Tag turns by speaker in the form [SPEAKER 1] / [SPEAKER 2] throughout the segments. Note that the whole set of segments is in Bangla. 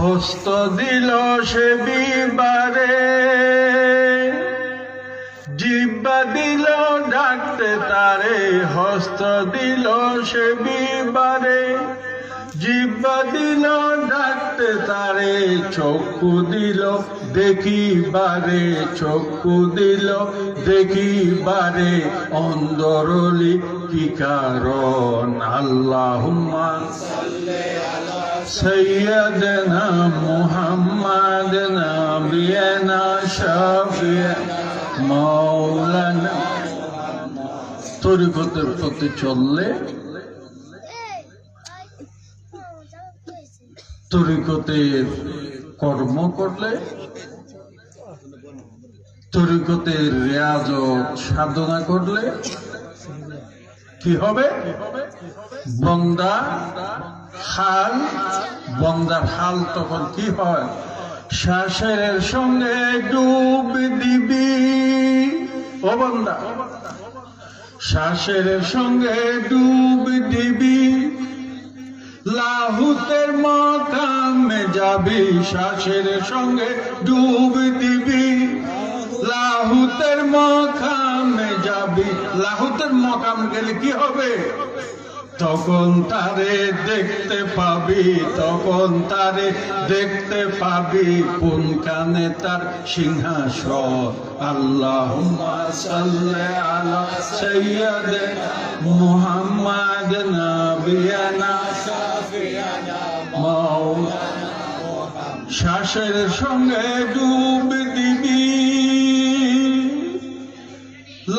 [SPEAKER 1] হস্ত দিল সে বিবারে। জিব্বা দিল ডাকতে তারে, হস্ত দিল সে বিবারে। জিব্বা দিল ডাকতে তারে, চক্ষু দিল দেখিবারে। চক্ষু দিল দেখিবারে অন্দরলি কি কারণ আল্লাহ سيدنا محمد نبينا شفيع مولانا তরিকতের প্রতি চললে তরিকতের কর্ম করলে তরিকতের রেয়াজত সাধনা করলে কি হবে বন্দা হাল, বন্দার হাল তখন কি হয়? শ্বাসের সঙ্গে ডুব দিবি। ও বন্দা, শ্বাসের সঙ্গে ডুব দিবি। লাহুতের মকামে যাবি, শ্বাসের সঙ্গে ডুব দিবি। লাহুতের মকামে যাবি, লাহুতের মকাম গেলে কি হবে? তখন তারে দেখতে পাবি, তখন তারে দেখতে পাবি। কোন কানে তার সিংহাসন? আল্লাহ আলা সৈয়দ মুহাম্মদ নবিয়ানা। শ্বাসের সঙ্গে ডুব দিবি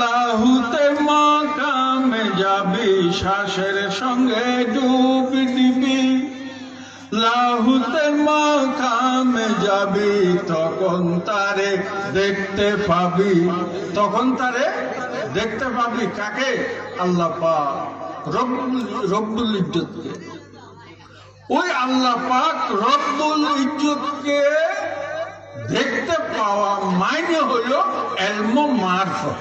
[SPEAKER 1] লাহুতে মাকামে যাবি, শ্বাসের সঙ্গে ডুব দিবি। লাহুতে মাকামে যাবি, তখন তারে দেখতে পাবি। তখন তারে দেখতে পাবি কাকে? আল্লাহ পাক রব্বুল ইজ্জতকে। ওই আল্লাহ পাক রব্বুল ইজ্জতকে দেখতে পাওয়া মাইনে হলো এলম মারফত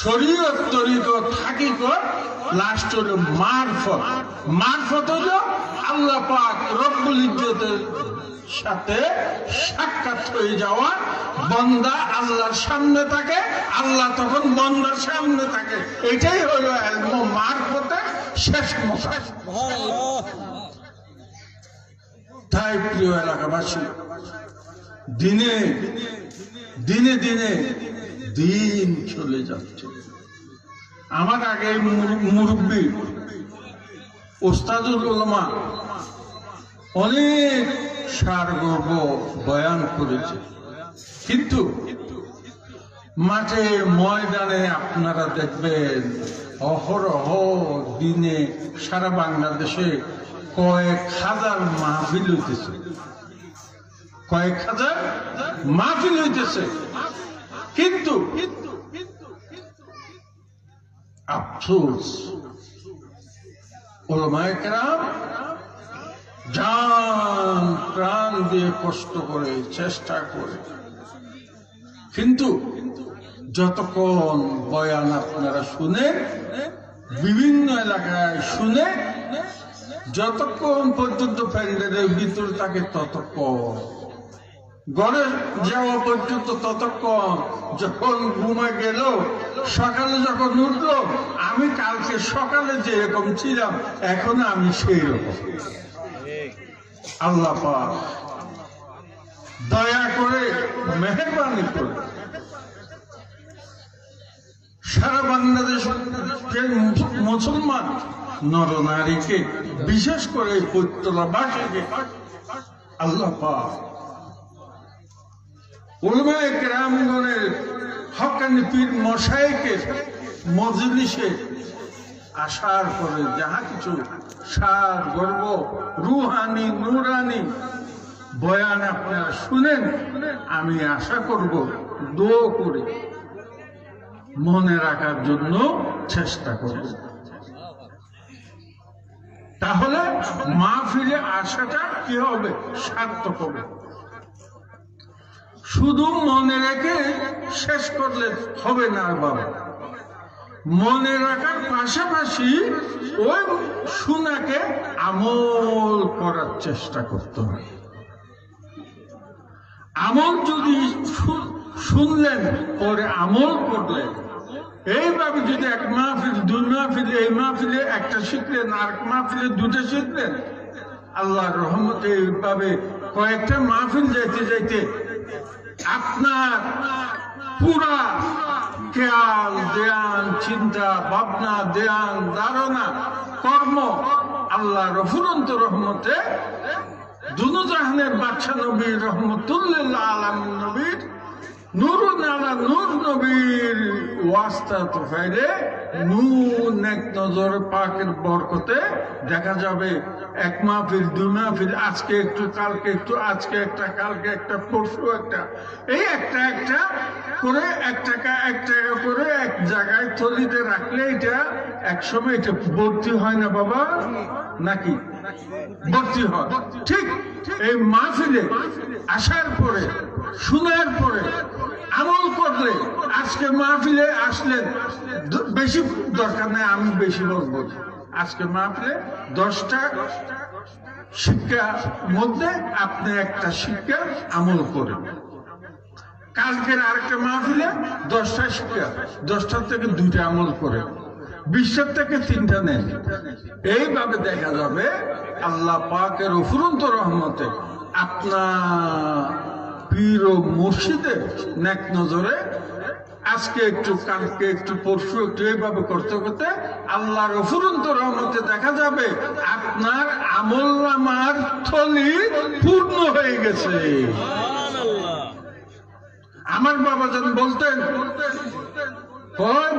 [SPEAKER 1] শরীয়ত তরিকত হাকিকত লাস্ট হলো মারফত মারফত হলো আল্লাহ পাক রব্বুল ইজ্জতের সাথে সাক্ষাৎ হয়ে যাওয়া বন্দা আল্লাহর সামনে থাকে, আল্লাহ তখন বন্দার সামনে থাকে। এটাই হলো এলম মারফতে শেষ মশা তাই প্রিয় এলাকাবাসী? দিনে দিনে দিনে, দিন চলে যাচ্ছে। আমার আগে মুর- মুরব্বী ওস্তাদুল উলমা অনেক সার গর্ব বয়ান করেছে। কিন্তু মাঠে ময়দানে আপনারা দেখবেন অহরহ দিনে সারা বাংলাদেশে কয়েক হাজার মাহফিল হইতেছে। কয়েক হাজার মাহফিল হইতেছে। কিন্তু আফসোস প্রাণ দিয়ে কষ্ট করে, চেষ্টা করে। কিন্তু যতক্ষণ বয়ান আপনারা শুনে, বিভিন্ন এলাকায় শুনে যতক্ষণ পর্যন্ত প্যান্ডেলের ভিতর থাকে ততক্ষণ। ঘরে যাওয়া পর্যন্ত ততক্ষণ। যখন ঘুমে গেল, সকালে যখন উঠল, আমি কালকে সকালে যেরকম ছিলাম, এখন আমি সেই রকম আল্লাহ দয়া করে মেহরবানি করে সারা বাংলাদেশ মুসলমান নরনারীকে, বিশেষ করে আল্লাহ পাক হকানি পীর মশাইকে মজলিসে আসার পরে যাহা কিছু সার, গর্ব, রুহানি, নুরানি বয়ান আপনারা শুনেন, আমি আশা করব দো করে মনে রাখার জন্য চেষ্টা করব। তাহলে মা ফিরে আসাটা কি হবে? সার্থক হবে। শুধু মনে রেখে শেষ করলে হবে না বাবা। মনে রাখার পাশাপাশি ওই শোনাকে আমল করার চেষ্টা করতে হবে। আমল যদি শুনলেন, পরে আমল করলেন এইভাবে যদি এক মাহফিল, দুই মাহফিলে, এই মাহফিলে একটা শিখলেন, আর এক মাহফিলে দুটো শিখলেন, আল্লাহর রহমতে এইভাবে কয়েকটা মাহফিল যাইতে যাইতে আপনার পুরা খেয়াল দেয়ান চিন্তা, ভাবনা দেয়ান ধারণা, কর্ম আল্লাহ রফুরন্ত রহমতে দুনুজাহানের বাচ্চা নবীর রহমতুল্লাহ আলম নবীর নুর নালা নূর নবীর ওয়াস্তা তো ফাইলে নূর নজর পাকের বরকতে দেখা যাবে। এক মাহফিল, দুই মাহফিল, আজকে একটু, কালকে একটু, আজকে একটা, কালকে একটা, পরশু একটা। এই একটা একটা করে, এক টাকা এক টাকা করে এক জায়গায় থলিতে রাখলে এটা একসময় এটা ভর্তি হয় না বাবা? নাকি? ভর্তি হয়। ঠিক এই মাহফিলে আসার পরে শোনার পরে আমল করলে আজকে মাহফিলে আসলেন দ- বেশি দরকার নেই, আমি বেশি বলব। আজকে মাহফিলে দশটা শিক্ষা মধ্যে আপনি একটা শিক্ষা আমল করেন। কালকের আরেকটা মাহফিলে দশটা শিক্ষা দশটার থেকে দুইটা আমল করেন। বিশ্বের থেকে তিনটা নেন। এইভাবে দেখা যাবে আল্লাহ পাকের অফুরন্ত রহমতে আপনার পীর ও মুর্শিদের নেক নজরে আজকে একটু কালকে একটু পরশু একটু এইভাবে করতে করতে আল্লাহর অফুরন্ত রহমতে দেখা যাবে আপনার আমল নামার থলি পূর্ণ হয়ে গেছে। আমার বাবা যেন বলতেন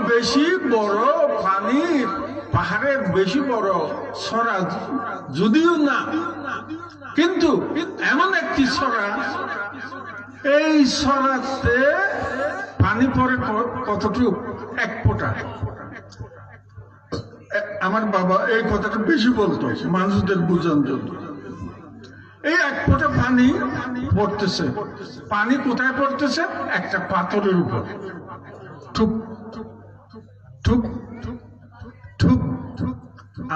[SPEAKER 1] বেশি বড় পানি পাহাড়ের বেশি বড় সরা যদিও না কিন্তু এমন একটি সরা এই সরাতে পানি পরে কতটুকু এক ফোঁটা। আমার বাবা এই কথাটা বেশি বলতো, মানুষদের বুঝান জন্য। এই এক ফোঁটা পানি পড়তেছে। পানি কোথায় পড়তেছে? একটা পাথরের উপর। ঠুক ঠুক। ঠুক।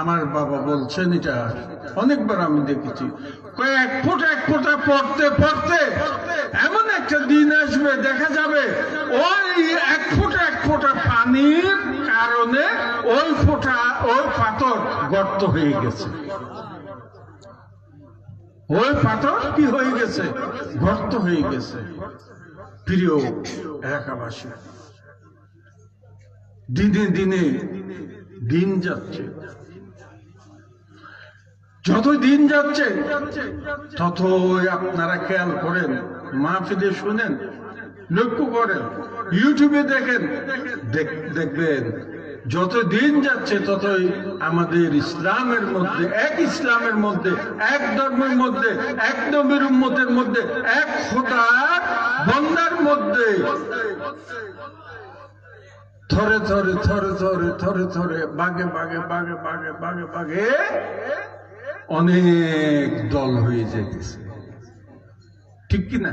[SPEAKER 1] আমার বাবা বলছেন এটা, অনেকবার আমি দেখেছি। কয় এক ফুট, এক ফুটা পড়তে পড়তে এমন একটা দিন আসবে, দেখা যাবে ওই এক ফুট, এক ফোঁটা পানির কারণে ওই ফোঁটা, ওই পাথর গর্ত হয়ে গেছে। ওই পাথর কি হয়ে গেছে? গর্ত হয়ে গেছে। প্রিয় এলাকাবাসী, দিনে দিনে দিন যাচ্ছে। যত দিন যাচ্ছে, ততই আপনারা খেয়াল করেন, মাহফিলে শুনেন, লক্ষ্য করেন, ইউটিউবে দেখেন দেখবেন যত দিন যাচ্ছে, ততই আমাদের ইসলামের মধ্যে, এক ইসলামের মধ্যে, এক ধর্মের মধ্যে, এক নবীর উম্মতের মধ্যে, এক খোদার বন্দার মধ্যে, থরে থরে থরে থরে থরে থরে, বাগে বাগে বাগে বাগে বাগে বাগে অনেক দল হয়ে যেতেছে। ঠিক কি না?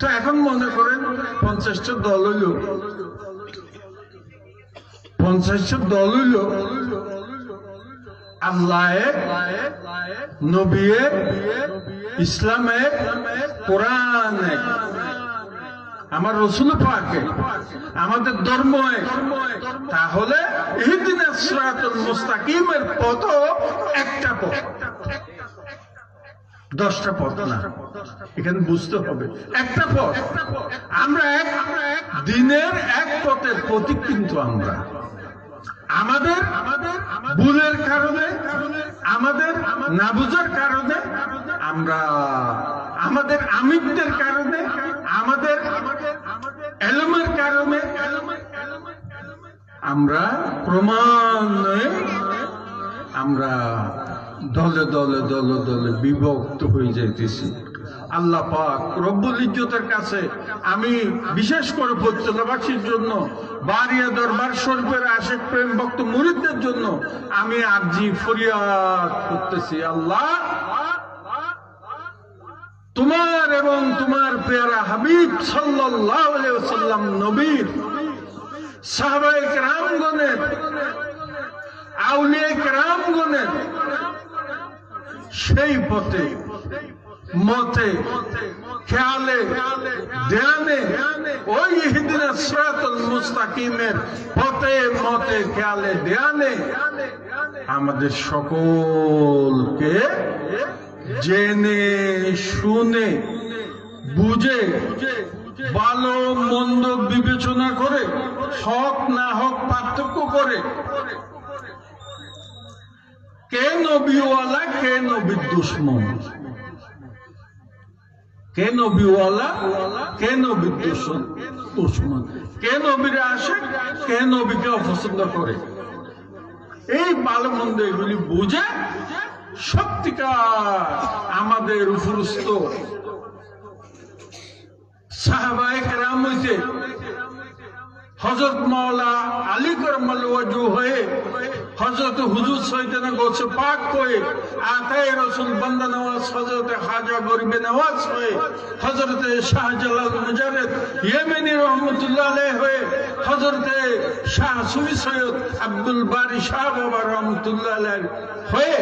[SPEAKER 1] তো এখন মনে করেন পঞ্চাশটা দল হইল। পঞ্চাশটা দল হইল আল্লাহ নবীর ইসলামের কোরআন। এক আমার রসুল পাকে, আমাদের ধর্ম। তাহলে ইহদিন মুস্তাকিমের পথ একটা পথ। দশটা পথ না। এখানে বুঝতে হবে। একটা পথ। আমরা এক দিনের এক পথের প্রতীক কিন্তু আমরা। আমাদের আমাদের ভুলের কারণে, আমাদের না বুঝার কারণে আমরা। আমাদের আমিত্বের কারণে, আমাদের এলমের কারণে আমরা আমরা দলে দলে দলে দলে বিভক্ত হয়ে যাইতেছি। আল্লাহ পাক রব্বুল ইজ্জতের কাছে আমি বিশেষ করে পৈতলাবাসীর জন্য বাড়িয়া দরবার শরীফের আশেক প্রেম ভক্ত মুরিদদের জন্য আমি আরজি ফরিয়াদ করতেছি। আল্লাহ, তোমার এবং তোমার পেয়ারা হাবিব সাল্লাল্লাহু আলাইহি ওয়াসাল্লাম নবীর সাহাবাহিক রামগণের আউলিয়া সেই পথে, মতে, খেয়ালে, ধ্যানে, ওই হিদিনা সিরাতুল মুস্তাকিমের পথে, মতে, খেয়ালে, ধ্যানে আমাদের সকলকে জেনে, শুনে, বুঝে, ভালো, মন্দ বিবেচনা করে হক না হক, পার্থক্য করে কে নবীওয়ালা কে নবীর দুশ্মন কে নবীওয়ালা কে নবীর দুশ্মন। কে নবীরে আসে কে নবীকে অপছন্দ করে? এই ভালো মন্দ এগুলি বুঝে সত্যিকার আমাদের উপরস্থ রাম হজরত মাওলা আলী করমাল হয়ে হজরত হুজুর সৈতানা গোছে পাক হয়ে আতায় রসুল, বান্দা নওয়াজ হজরত হাজা গরিবে নওয়াজ হয়ে হজরত শাহজালাল মুজারেদ ইয়েমেনি রহমতুল্লাহ আলাইহ হয়ে হজরত শাহ সুবি সৈয়দ আব্দুল বারি শাহ বাবা রহমতুল্লাহ আলাইহ হয়ে।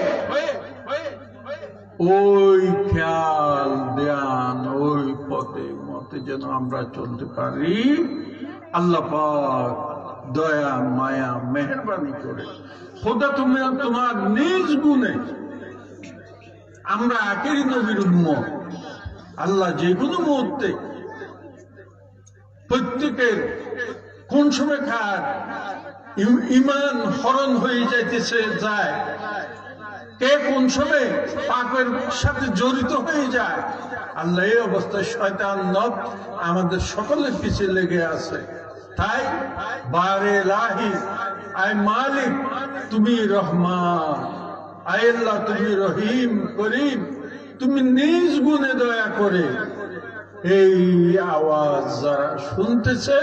[SPEAKER 1] ওই খেয়াল, ধ্যান, ওই পথে, মতে যেন আমরা চলতে পারি। আল্লাহ পাক দয়া, মায়া, মেহরবানি করে খোদা তুমি তোমার নিজ গুণে আমরা একেরই নবীর উম্মত। আল্লাহ যে কোনো মুহূর্তে প্রত্যেকের কোন সময় খার ইমান হরণ হয়ে যাইতেছে, যায়। কে কোন সময় পাপের সাথে জড়িত হয়ে যায়, আল্লাহ এই অবস্থায় শয়তান নব আমাদের সকলের পিছিয়ে লেগে আছে। তাই বারে লাহি আয় মালিক, তুমি রহমান। আয় আল্লাহ, তুমি রহিম, করিম। তুমি নিজ গুণে দয়া করে এই আওয়াজ যারা শুনতেছে,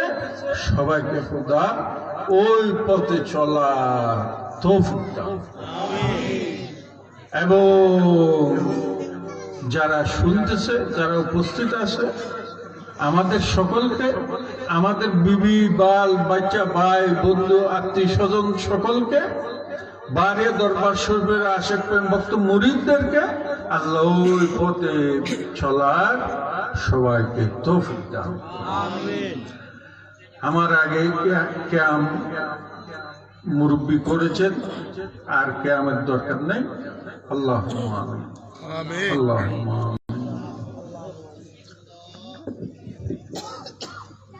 [SPEAKER 1] সবাইকে খোদা ওই পথে চলা এবং যারা শুনতেছে, যারা উপস্থিত আছে আমাদের সকলকে আমাদের বিবি বাল বাচ্চা ভাই বন্ধু আত্মীয় স্বজন সকলকে বারে দরবার শরীফের আশেক প্রেম ভক্ত মুরিদদেরকে আল্লাহ পথে চলার সবাইকে তৌফিক দাও আমার আগে ক্যাম মুরব্বী করেছেন আর কেয়ামের দরকার নেই। আল্লাহ আল্লাহ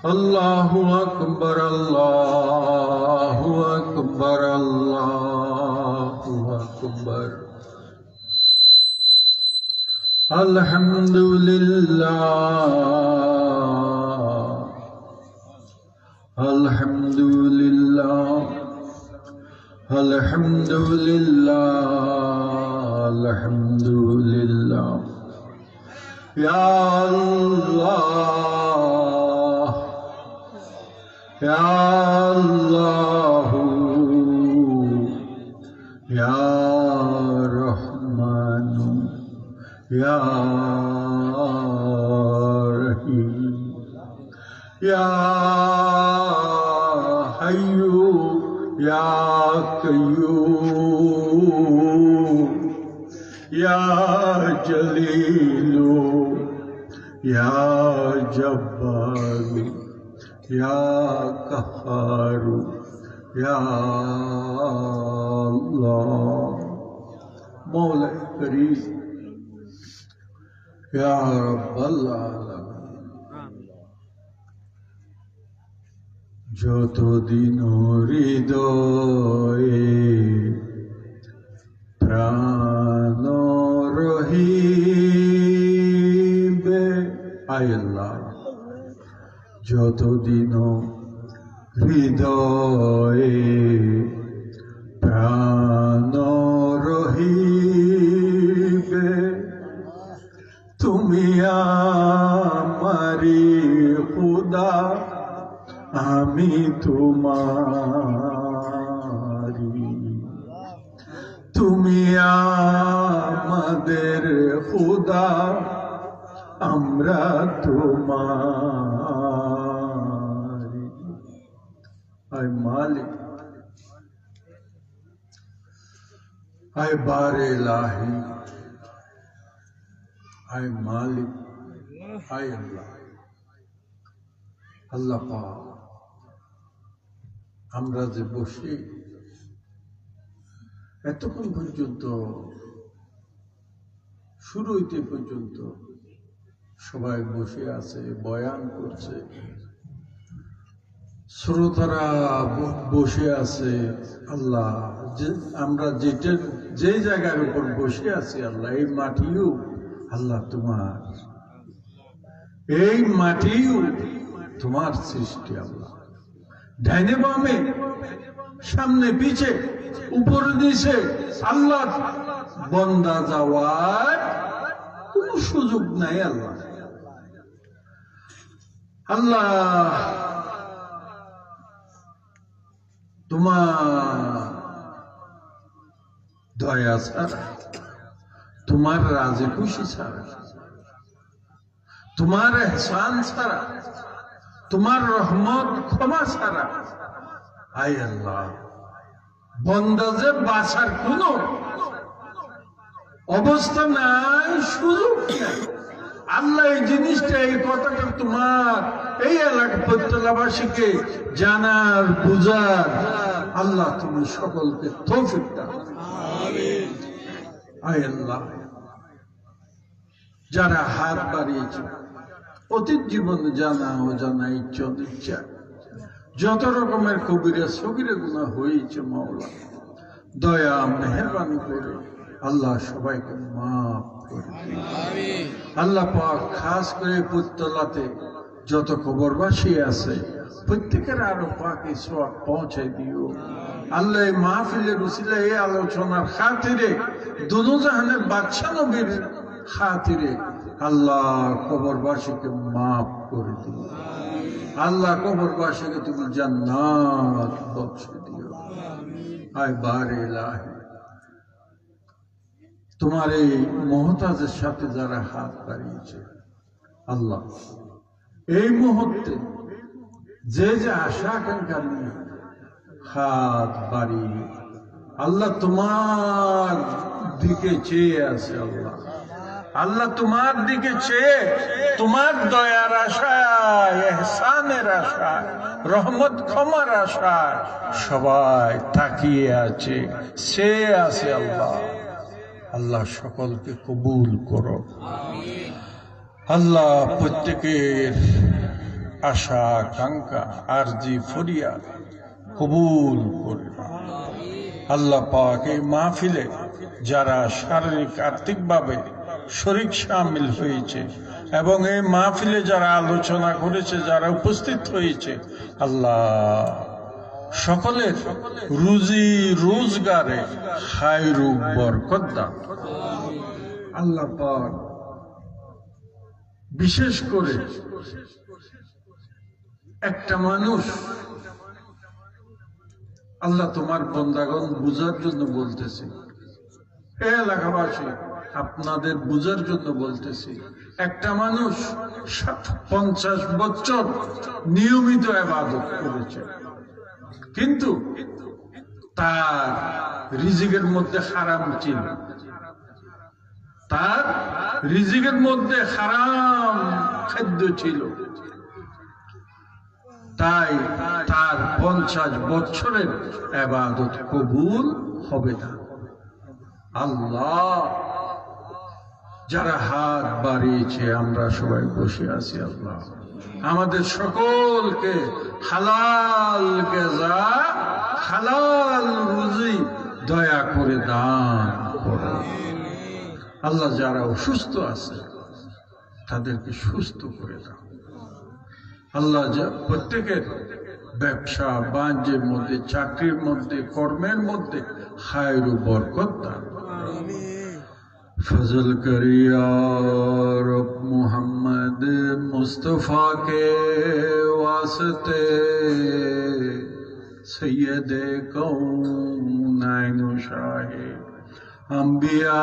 [SPEAKER 1] الله أكبر الله أكبر الله أكبر الحمد لله الحمد لله الحمد لله الحمد لله يا الله يا الله. يا رحمن. يا رحيم. يا حي. يا قيوم. يا جليل. يا جبار. يا কাহারু মৌলা করি যতদিন হৃদয়ে প্রাণ রহিবে আয়ল্লা যতদিন হৃদয়ে প্রাণ রহিবে তুমি আমারি খুদা আমি তোমারি। তুমি আমাদের খুদা আমরা তোমারি। আয় মালিক আয় বারে লাহি আয় মালিক আয় আল্লাহ। আল্লাহ পাক, আমরা যে বসে, এতক্ষণ পর্যন্ত শুরু হইতে পর্যন্ত সবাই বসে আছে, বয়ান করছে। শ্রোতারা বসে আছে, আল্লাহ আমরা যেটা, যে জায়গার উপর বসে আছি, আল্লাহ, এই মাটিও আল্লাহ তোমার। এই মাটিও তোমার সৃষ্টি, আল্লাহ। ডাইনে বামে, সামনে পিছে, উপরে নিচে, আল্লাহ, বন্দা যাওয়ার কোন সুযোগ নাই, আল্লাহ। আল্লাহ তোমার দয়া ছাড়া তোমার রাজে খুশি ছাড়া, তোমার এহসান ছাড়া, তোমার রহমত ক্ষমা ছাড়া, আয় আল্লাহ, বন্দা যে বাঁচার কোন অবস্থা নাই, সুযোগ আল্লাহ এই জিনিসটা, এই কথাটা তোমার এই এলাকা প্রত্যেকবাসীকে জানার, বুঝার আল্লাহ তুমি সকলকে তৌফিক যারা হাত বাড়িয়েছে, অতীত জীবনে জানা ও জানা ইচ্ছা ইচ্ছা যত রকমের কবিরা সবিরে গুণা হয়েছে মাওলা, দয়া, মেহরবানি করে আল্লাহ সবাইকে মাফ করে আল্লাহ পাক খাস করে পুত্তলাতে যত খবরবাসী আছে, প্রত্যেকের আরও পাকে সব পৌঁছাই দিও। আল্লাহ মাহফিলের উসিলা এই আলোচনার খাতিরে দুনো জাহানের বাদশা নবীর খাতিরে আল্লাহ কবরবাসীকে মাফ করে দিও। আল্লাহ কবরবাসীকে তুমি জান্নাত বক্সে দিও। আয় বারে লাহে। তোমার এই মহতাজের সাথে যারা হাত বাড়িয়েছে, আল্লাহ এই মুহূর্তে যে যে আশা আকাঙ্ক্ষা নিয়ে হাত বাড়িয়ে আল্লাহ তোমার দিকে চেয়ে আছে আল্লাহ। আল্লাহ তোমার দিকে চেয়ে তোমার দয়ার আশায়, এহসানের আশায়, রহমত ক্ষমার আশায় সবাই তাকিয়ে আছে সে আছে আল্লাহ। আল্লাহ সকলকে কবুল করো। আল্লাহ প্রত্যেকের আশা, আকাঙ্ক্ষা, আরজি ফরিয়া কবুল করে আল্লাহ পাক মাহফিলে যারা শারীরিক, আর্থিকভাবে শরিক সামিল হয়েছে এবং এই মাহফিলে যারা আলোচনা করেছে, যারা উপস্থিত হয়েছে, আল্লাহ সকলের রুজি রোজগারে হাইরু বরকত দান আল্লাহ পাক বিশেষ করে একটা মানুষ আল্লাহ তোমার বন্দাগণ বুঝার জন্য বলতেছে। এলাকাবাসী, আপনাদের বুঝার জন্য বলতেছি, একটা মানুষ পঞ্চাশ বছর নিয়মিত আবাদত করেছে। কিন্তু তার রিজিকের মধ্যে হারাম ছিল। তার রিজিকের মধ্যে হারাম খাদ্য ছিল। তাই তার পঞ্চাশ বছরের আবাদত কবুল হবে না। আল্লাহ, যারা হাত বাড়িয়েছে, আমরা সবাই বসে আছি আল্লাহ। আমাদের সকলকে হালাল গেজা, হালাল রুজি দয়া করে দান করো আল্লাহ যারা অসুস্থ আছে তাদেরকে সুস্থ করে দাও আল্লাহ যা প্রত্যেকের ব্যবসা বাণিজ্যের মধ্যে চাকরির মধ্যে কর্মের মধ্যে হায়র বরকত দান फजल करिया रब मोहम्मद मुस्तफ़ा के वास्ते सैयद कौन शाहे अम्बिया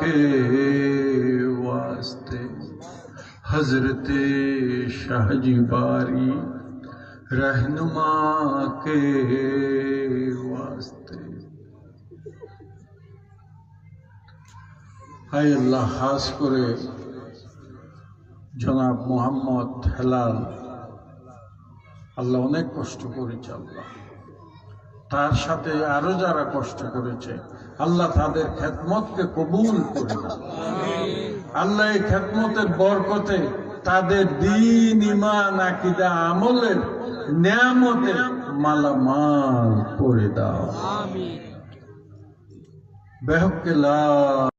[SPEAKER 1] के वास्ते हजरत शाहजी बारी रहनुमा के वास्ते হায় আল্লাহ হাস করে জনাব মোহাম্মদ হেলাল আল্লাহ অনেক কষ্ট করেছে আল্লাহ তার সাথে আরও যারা কষ্ট করেছে আল্লাহ তাদের খেদমতকে কবুল করে আল্লাহ এই খেদমতের বরকতে তাদের দিন ইমান আকিদা আমলের নিয়ামতে মালামাল করে দাও। বেহকে লা